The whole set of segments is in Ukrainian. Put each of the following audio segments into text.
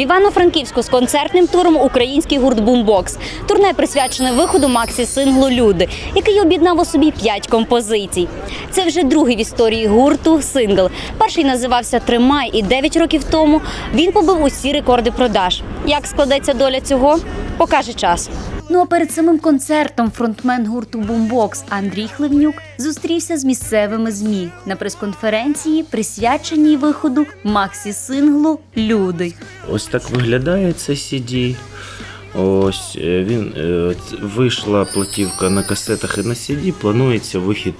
Івано-Франківську з концертним туром український гурт Бумбокс. Турне присвячене виходу Максі синглу Люди, який об'єднав у собі п'ять композицій. Це вже другий в історії гурту сингл. Перший називався Тримай, і 9 років тому він побив усі рекорди продаж. Як складеться доля цього, покаже час. Ну а перед самим концертом фронтмен гурту Бумбокс Андрій Хливнюк зустрівся з місцевими змі на прес-конференції, присвяченій виходу Максі синглу Люди. Ось так виглядає це CD. Ось е, він е, вийшла платівка на касетах і на CD. Планується вихід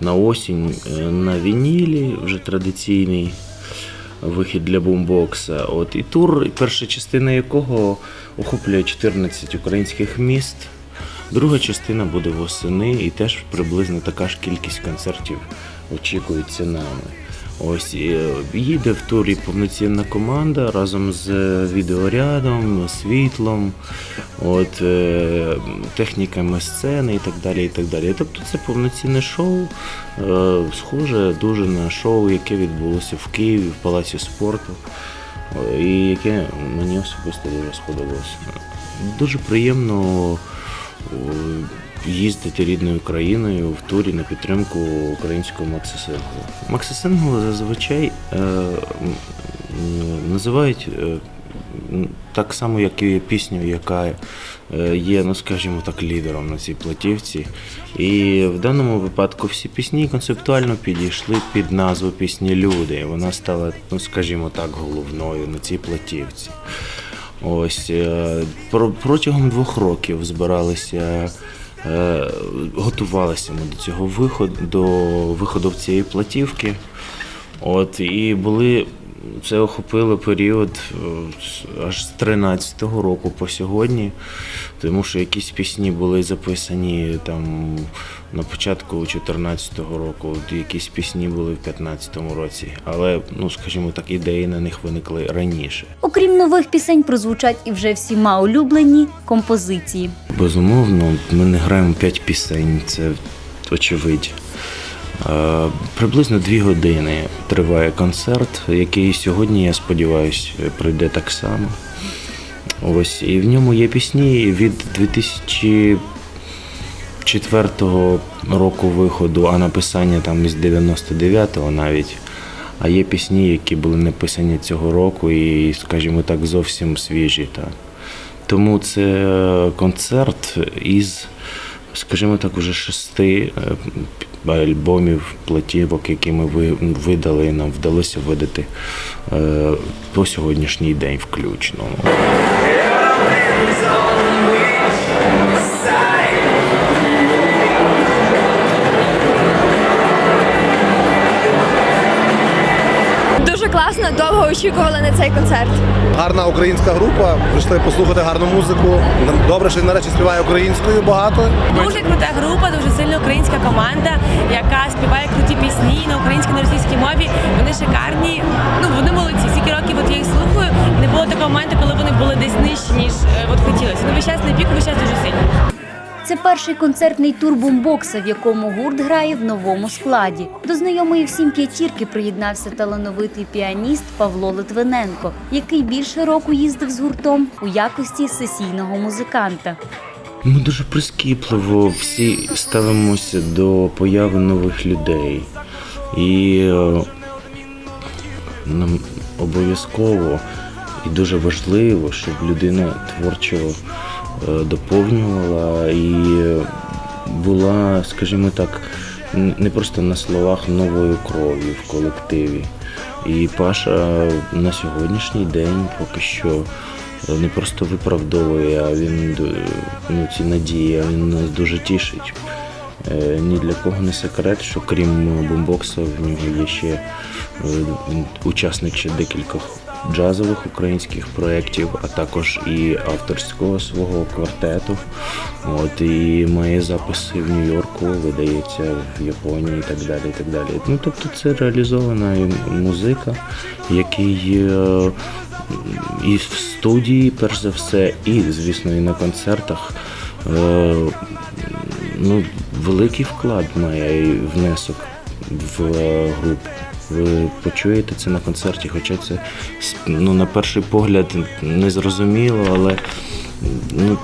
на осінь е, на вінілі, вже традиційний вихід для бумбокса. От і тур, перша частина якого охоплює 14 українських міст. Друга частина буде восени, і теж приблизно така ж кількість концертів очікується нами. Ось е, їде в турі повноцінна команда разом з е, відеорядом, світлом, от, е, техніками сцени і так далі. і так далі. Тобто це повноцінне шоу, схоже дуже на шоу, яке відбулося в Києві в Палаці спорту, і яке мені особисто дуже сподобалося. Дуже приємно їздити рідною країною в турі на підтримку українського максисингу. Максисингл зазвичай е, називають е, так само, як і пісню, яка е, є, ну скажімо так, лідером на цій платівці. І в даному випадку всі пісні концептуально підійшли під назву пісні Люди. Вона стала, ну скажімо так, головною на цій платівці. Ось е, про- протягом двох років збиралися, готувалися ми до цього виходу, до виходу цієї платівки. От і були. Це охопило період е, аж з 13-го року по сьогодні, тому що якісь пісні були записані там на початку 14-го року, якісь пісні були в 15-му році. Але, ну скажімо так, ідеї на них виникли раніше. Окрім нових пісень, прозвучать і вже всіма улюблені композиції. Безумовно, ми не граємо 5 пісень, це очевидь. Е, Приблизно дві години триває концерт, який сьогодні, я сподіваюся, пройде так само. Ось, і в ньому є пісні від 2004 року виходу, а написання там із 99-го навіть. А є пісні, які були написані цього року і, скажімо так, зовсім свіжі. Так. Тому це концерт із, скажімо так, уже шести е, альбомів, платівок, які ми ви- видали, і нам вдалося видати е, по сьогоднішній день включно. Класно, довго очікували на цей концерт. Гарна українська група, прийшли послухати гарну музику. Добре, що нарешті співає українською багато. Дуже крута група, дуже сильна українська команда, яка співає круті пісні на українській на російській мові. Вони шикарні. Ну вони молодці. Скільки років от я їх слухаю. Не було такого моменту, коли вони були десь нижчі, ніж е, от хотілося. Ну весь час на піку, весь час дуже сильно. Це перший концертний тур бумбокса, в якому гурт грає в новому складі. До знайомої всім п'ятірки приєднався талановитий піаніст Павло Литвиненко, який більше року їздив з гуртом у якості сесійного музиканта. Ми дуже прискіпливо всі ставимося до появи нових людей. І е, нам обов'язково і дуже важливо, щоб людина творчо доповнювала і була, скажімо так, не просто на словах новою кров'ю в колективі. І Паша на сьогоднішній день поки що не просто виправдовує, а він ну, ці надії, а він нас дуже тішить. Е, Ні для кого не секрет, що крім бомбокса в нього є ще е, учасник ще декількох джазових українських проєктів, а також і авторського свого квартету. От і має записи в Нью-Йорку, видається в Японії і так далі. І так далі. Ну тобто це реалізована музика, який е, і в студії, перш за все, і, звісно, і на концертах. Е, ну, великий вклад має внесок в е, групу. Ви почуєте це на концерті, хоча це ну, на перший погляд не зрозуміло, але ну,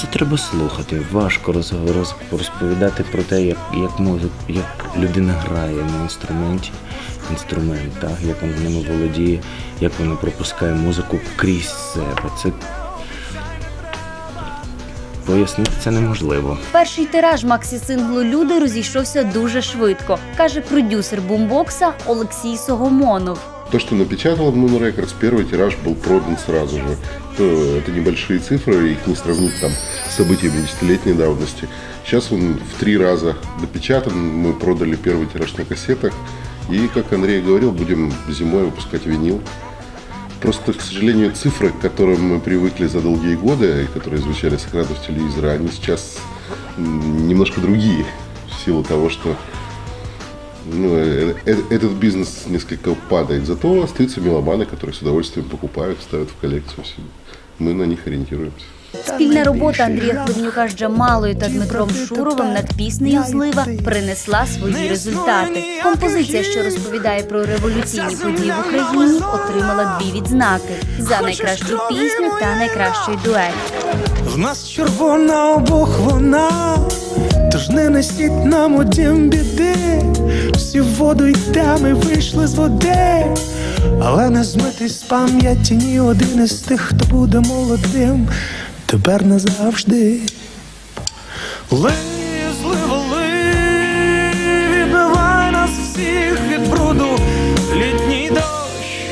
це треба слухати. Важко роз, роз, розповідати про те, як, як, музик, як людина грає на інструменті, інструмент, так, як вона ними володіє, як вона пропускає музику крізь себе. Це пояснити це неможливо. Перший тираж Максі синглу Люди розійшовся дуже швидко, каже продюсер бумбокса Олексій Согомонов. То, что напечатал Moon Records, первый тираж был продан сразу же. То это небольшие цифры, их не сравнить там с событиями десятилетней давности. Сейчас он в три раза допечатан, мы продали первый тираж на кассетах. И, как Андрей говорил, будем зимой выпускать винил. Просто, к сожалению, цифры, к которым мы привыкли за долгие годы, и которые звучали с экранов телевизора, они сейчас немножко другие. В силу того, что ну, э, э, этот бизнес несколько падает. Зато остаются меломаны, которые с удовольствием покупают, ставят в коллекцию себе. Мы на них ориентируемся. Спільна робота Андрія Хливнюка з Джамалою та Дмитром Шуровим над піснею Злива принесла свої результати. Композиція, що розповідає про революційні події в Україні, отримала дві відзнаки за найкращу пісню та найкращий дует. В нас червона обох вона, тож не несіть нам у дім біди. Всі в воду йдемо і вийшли з води, але не змитись з пам'яті ні один із тих, хто буде молодим, тепер назавжди. Лий, зливо, лий, відбивай нас всіх від бруду, літній дощ.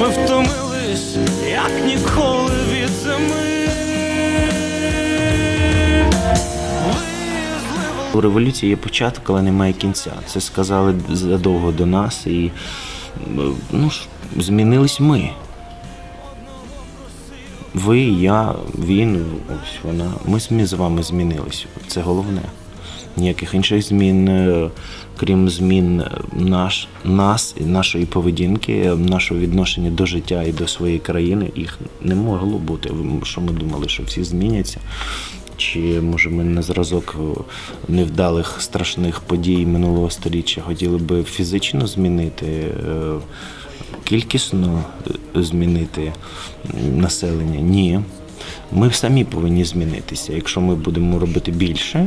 Ми втомились, як ніколи від зими. У революції є початок, але немає кінця. Це сказали задовго до нас, і ну, ж, змінились ми. Ви, я, він, ось вона. Ми з вами змінились. Це головне. Ніяких інших змін, е, крім змін е, наш, нас нашої поведінки, е, нашого відношення до життя і до своєї країни, їх не могло бути. Що ми думали, що всі зміняться? Чи може ми на зразок невдалих страшних подій минулого століття хотіли би фізично змінити, кількісно е, змінити населення? Ні. Ми самі повинні змінитися. Якщо ми будемо робити більше,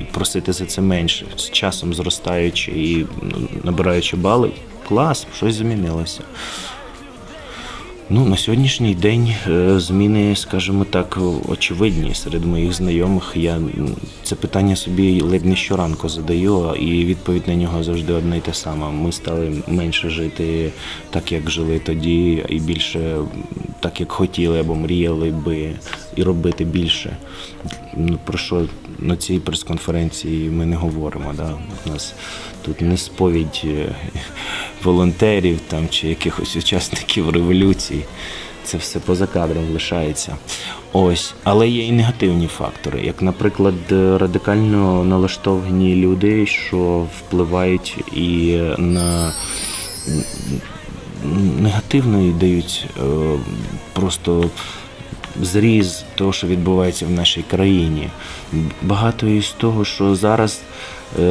і просити за це менше, з часом зростаючи і ну, набираючи бали, клас, щось змінилося. Ну, на сьогоднішній день е, зміни, скажімо так, очевидні серед моїх знайомих. Я це питання собі ледь не щоранку задаю, і відповідь на нього завжди одна й та сама. Ми стали менше жити так, як жили тоді, і більше так, як хотіли або мріяли би, і робити більше. Ну, про що на цій прес-конференції ми не говоримо. Да? У нас тут не сповідь е, волонтерів там, чи якихось учасників революції. Це все поза кадром лишається. Ось, але є і негативні фактори, як, наприклад, е, радикально налаштовані люди, що впливають і на негативно і дають е, просто зріз того, що відбувається в нашій країні. Багато із того, що зараз е,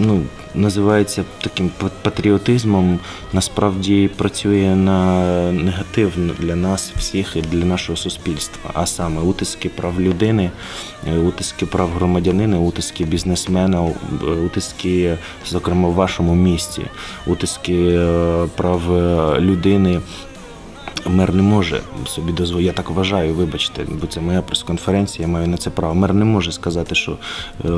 ну, називається таким па- патріотизмом, насправді працює на негатив для нас всіх і для нашого суспільства. А саме утиски прав людини, е, утиски прав громадянина, утиски бізнесмена, е, утиски, зокрема, в вашому місті, утиски е, прав людини. Мер не може собі дозволити, я так вважаю, вибачте, бо це моя прес-конференція, я маю на це право. Мер не може сказати, що е,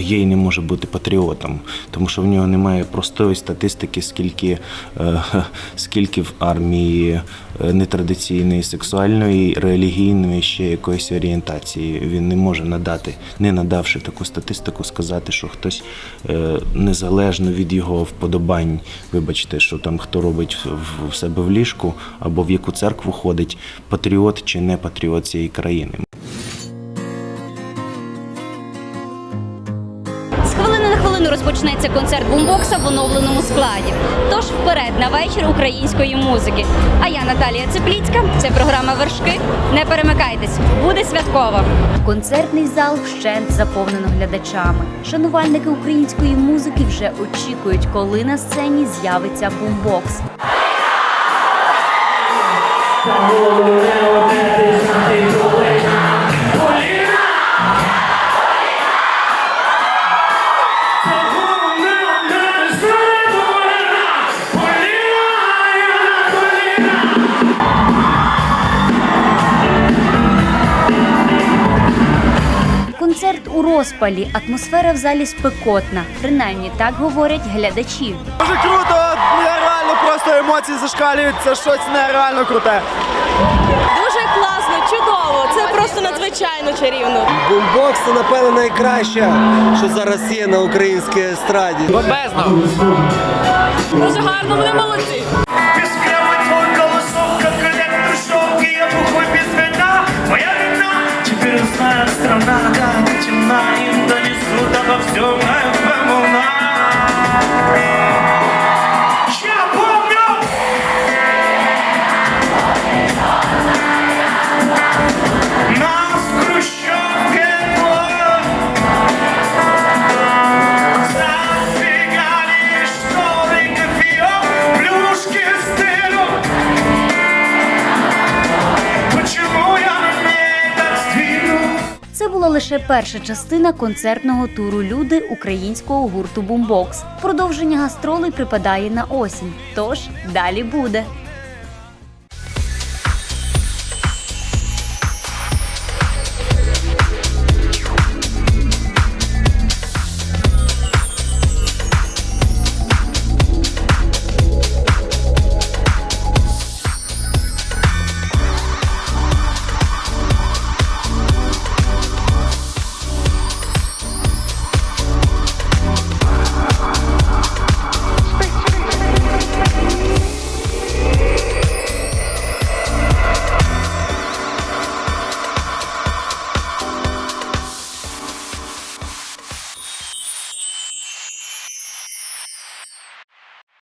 гей не може бути патріотом, тому що в нього немає простої статистики, скільки, е, скільки в армії е, нетрадиційної, сексуальної, релігійної ще якоїсь орієнтації. Він не може надати, не надавши таку статистику, сказати, що хтось е, незалежно від його вподобань, вибачте, що там хто робить в- в себе в ліжку або в яку церкву ходить, патріот чи не патріот цієї країни. З хвилини на хвилину розпочнеться концерт бумбокса в оновленому складі. Тож вперед на вечір української музики. А я Наталія Цепліцька. Це програма Вершки. Не перемикайтесь, буде святково. Концертний зал вщент заповнено глядачами. Шанувальники української музики вже очікують, коли на сцені з'явиться бумбокс. Концерт у розпалі. Атмосфера в залі спекотна. Принаймні так говорять глядачі. Дуже круто, просто емоції зашкалюють. Це щось нереально круте. Дуже класно, чудово. Це просто надзвичайно чарівно. Бумбокс це, напевно, найкраще, що зараз є на українській естраді. Дуже гарно, вони молодці. Моя вина Теперь страна, как темна Им донесут обо всем на лише перша частина концертного туру Люди українського гурту Бумбокс. Продовження гастролей припадає на осінь. Тож далі буде.